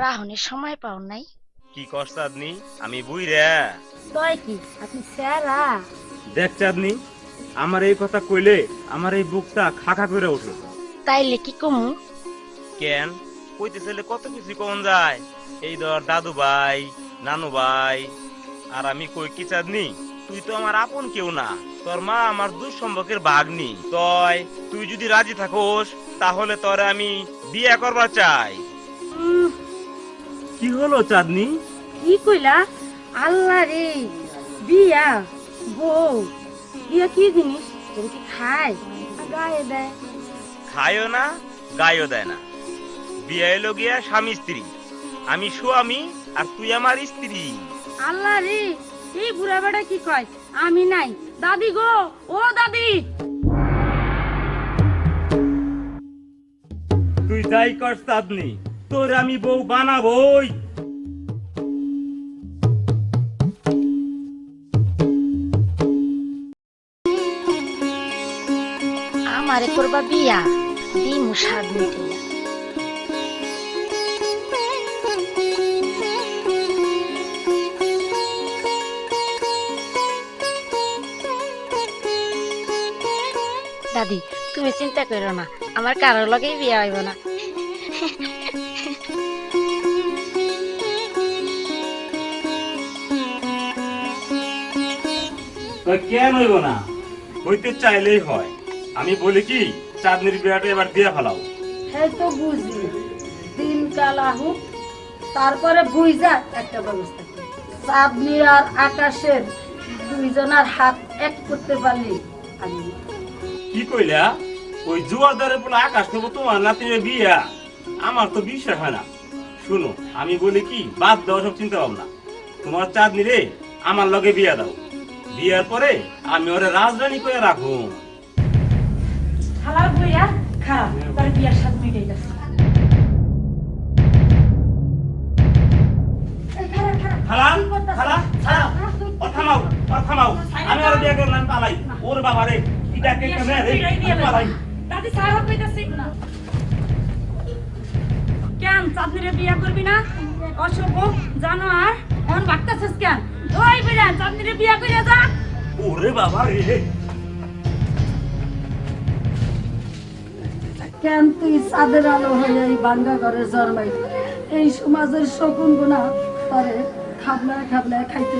আহনের সময় পাও নাই। কি কর চাঁদনি আমি বুই রে তয় কি? আপনি স্যারা। দেখ চাঁদনি আমার এই কথা কইলে আমার এই বুকটা খাখা করে ওঠে তাইলে কি কমু? কেন? কইতে চাইলে কত কিছু কমন যায়। এই ধর দাদু ভাই নানু ভাই আর আমি কই কি চাঁদনি? তুই তো আমার আপন কেউ না। তোর মা আমার দুঃসম্পর্কের ভাগ্নি। তয় তুই যদি রাজি থাকোস তাহলে তোরে আমি বিয়ে করবার চাই। কি হলো চাঁদনি? কি কইলা? আল্লাহ রে বিয়া বউ বিয়া কি জিনিস? তুমি কি খায়? না গায়ে দেয়। খায়ও না গায়ও দেয় না। বিয়ে এলো গিয়া স্বামী স্ত্রী। আমি স্বামী আর তুই আমার স্ত্রী। আল্লাহ রে এই বুড়া বেটা কি কয়? আমি নাই। দাদি গো ও দাদি! তুই যাই কর চাঁদনি। তোর আমি বউ বানাবই। আমারে করবা বিয়া স্বাদ মিটিয়া দাদি, তুমি চিন্তা করো না, আমার কারোর লগেই বিয়া হইব না। কেন হইব না? হইতে চাইলেই হয়। আমি বলি কি চাঁদনির বিয়াটা এবার দিয়ে ফেলাও। এই তো বুঝি দিন কাল আহুক তারপরে বুঝা একটা ব্যবস্থা চাঁদনি আর আকাশের দুইজনের হাত এক করতে পারলি আমি কি কইলা? ওই জুয়ার দরে বলে আকাশ দেবো তোমার নাতিনের বিয়া। আমার তো বিশ্বাস হয় না। শুনো আমি বলি কি বাদ দাও সব চিন্তা ভাবনা। তোমার চাঁদনি রে আমার লগে বিয়া দাও। বিয়ার পরে আমি ওরে রাজধানী করে রাখব। খালার বইয়া খারাপ তার বিয়ার সাথে মিটাই গেছে। হালাল হালাল হালাল ও থামাও ও থামাও আমি আর বিয়া করলাম পালাই। ওর বাবা রে এটা কে কেমনে রে পালাই। দাদি সারা কইতাছি? না কেন চাঁদনিরে বিয়া করবি না? অশুভ জানো আর অন ভাগতাছিস কেন? ওই বিড়া চাঁদনিরে বিয়া কইরা যা। ওরে বাবা রে। কেন তুই চাঁদের আলো হয়ে এই বাঙ্গা ঘরে জন্মাই এই সমাজের শকুন গুণা করে খাবলায় খাবলায় খাইতে